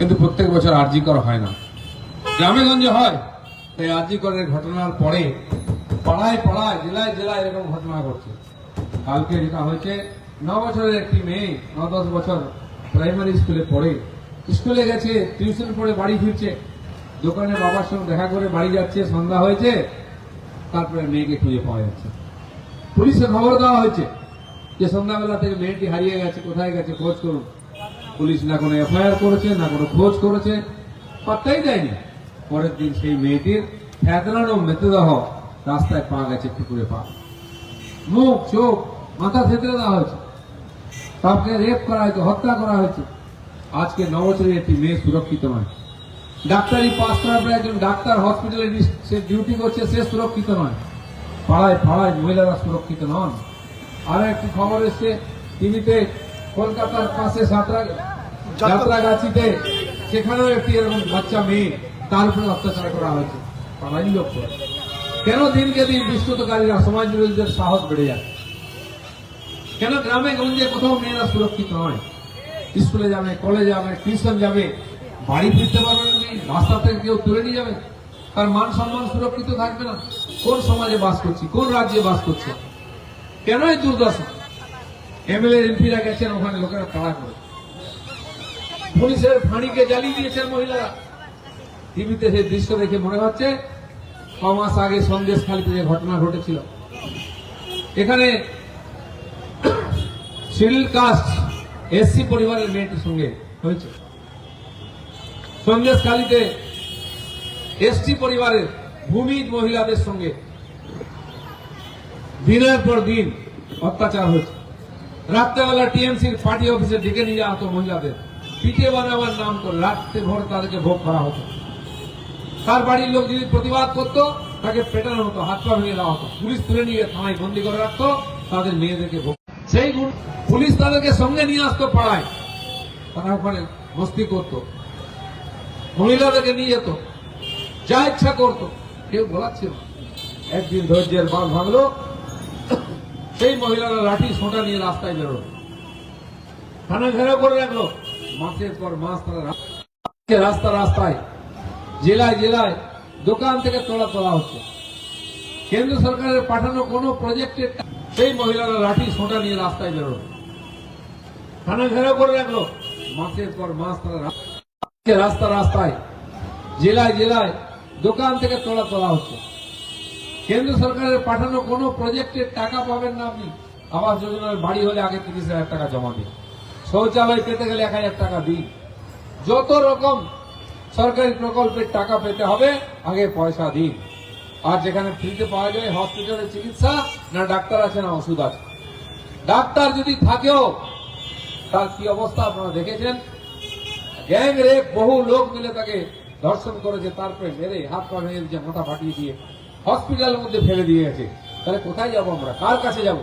কিন্তু প্রত্যেক বছর আরজি করা হয় না। গ্রামে গঞ্জে হয়, তাই আরজি করের ঘটনার পরে পাড়ায় পাড়ায়, জেলায় জেলায় এরকম ঘটনা ঘটছে। কালকে যেটা হয়েছে, ন বছরের একটি মেয়ে, ন দশ বছর প্রাইমারি স্কুলে পড়ে, স্কুলে গেছে, টিউশন পড়ে বাড়ি ফিরছে। দোকানে বাবার সঙ্গে দেখা করে বাড়ি যাচ্ছে, সন্ধ্যা হয়েছে, তারপরে মেয়েকে খুঁজে পাওয়া যাচ্ছে। পুলিশে খবর দেওয়া হয়েছে যে সন্ধ্যাবেলা থেকে মেয়েটি হারিয়ে গেছে, কোথায় গেছে, খোঁজ করুন। পুলিশ না কোনো এফআইআর করেছে, না কোনো খোঁজ করেছে, পাত্তাই দেয়নি। পরের দিন সেই মেয়েটির ফেতনানো মৃতদেহ রাস্তায় পা গেছে পুকুরে পা মুখ, চোখ, মাথা থেতলে দেওয়া হয়েছে। তাকে রেপ করা হয়েছে, হত্যা করা হয়েছে। আজকে নবছরের একটি মেয়ে সুরক্ষিত নয়। ডাক্তারি পাস করার পরে একজন ডাক্তার হসপিটালে সে ডিউটি করছে, সে সুরক্ষিত নয়। পাড়ায় পাড়ায় মহিলারা সুরক্ষিত নন। আর একটি খবর এসছে, টিভিতে কলকাতার পাশে যাত্রাগাছিতে সেখানেও একটি এরকম বাচ্চা মেয়ে, তার উপরে অত্যাচার করা হয়েছে। পাড়াই লোক। কেন দিনকে দিন বিস্তুতকারীরা সমাজ বিরোধীদের সাহস বেড়ে যাচ্ছে কেন গ্রামে গঞ্জে কোথাও মেয়েরা সুরক্ষিত নয়? স্কুলে যাবে, কলেজে যাবে, টিউশন যাবে, বাড়ি ফিরতে পারবে না রাস্তা থেকে কেউ তুলে নিয়ে যাবে? তার মান সম্মান সুরক্ষিত থাকবে না? কোন সমাজে বাস করছি, কোন রাজ্যে বাস করছে? কেন এই দুর্দশা? এমএলএ, এমপিরা গেছেন, ওখানে লোকেরা তাড়া করে। পুলিশের ফাঁড়িকে জ্বালিয়ে দিয়েছেন মহিলারা। টিভিতে সেই দৃশ্য দেখে মনে হচ্ছে ছ মাস আগে সন্দেশ খালিতে যে ঘটনা ঘটেছিল। এখানে শিডিউল কাস্ট এসসি পরিবারের মেয়েটির সঙ্গে হয়েছে। সন্দেশ কালীতে এসটি পরিবারের ভূমিজ মহিলাদের সঙ্গে দিনের পর দিন অত্যাচার হয়েছে। রাত্রেবেলা টিএমসির পার্টি অফিসে ডেকে নিয়ে যাওয়া হতো মহিলাদের। পিঠে বানাবার নাম করে রাত্রে ভোর তাদেরকে ভোগ করা হতো। তার বাড়ির লোক যদি প্রতিবাদ করতো, তাকে পেটানো হতো হাত পা ভেঙে দেওয়া হতো। পুলিশ তুলে নিয়ে থানায় বন্দি করে রাখতো, তাদের মেয়েদেরকে ভোগ। সেই পুলিশ তাদেরকে সঙ্গে নিয়ে আসতো পাড়ায়। তারা ওখানে মস্তি করতো। মহিলাদেরকে নিয়ে যেত। যা ইচ্ছা করতো। কেউ বলাচ্ছিল একদিন ধৈর্যের বাল ভাঙলো সেই মহিলারা লাঠি সোঁটা নিয়ে রাস্তায় বেরোলো। থানা ঘেরাও করে রাখল। মাসের পর মাস তারা রাস্তা রাস্তায়, জেলায় জেলায়, দোকান থেকে তোলা তোলা হচ্ছে। কেন্দ্র সরকারের পাঠানো কোন প্রজেক্টের সেই মহিলারা লাঠি সোঁটা নিয়ে রাস্তায় বেরোলো। থানা ঘেরাও করে রাখল। মাসের পর মাস তারা রাস্তা রাস্তায়, জেলায় জেলায়, দোকান থেকে তোলা তোলা হচ্ছে। কেন্দ্র সরকারের পাঠানো কোনো প্রজেক্টের টাকা পাবেন না আপনি। আবাস যোজনার বাড়ি হলে আগে তিরিশ হাজার টাকা জমা দিন। শৌচালয় পেতে গেলে এক হাজার টাকা দিন। যত রকম সরকারি প্রকল্পের টাকা পেতে হবে, আগে পয়সা দিন। আর যেখানে ফ্রিতে পাওয়া যায় হসপিটালে চিকিৎসা, না ডাক্তার আছে, না ওষুধ আছে। ডাক্তার যদি থাকেও, তার কি অবস্থা আপনারা দেখেছেন? গ্যাং রেপ বহু লোক মিলে তাকে ধর্ষণ করেছে, তারপরে মেরে হাত পা ভেঙে দিয়েছে মাথা ফাটিয়ে দিয়ে। হসপিটালের মধ্যে ফেলে দিয়ে গেছে। তাহলে কোথায় যাব আমরা? কার কাছে যাব?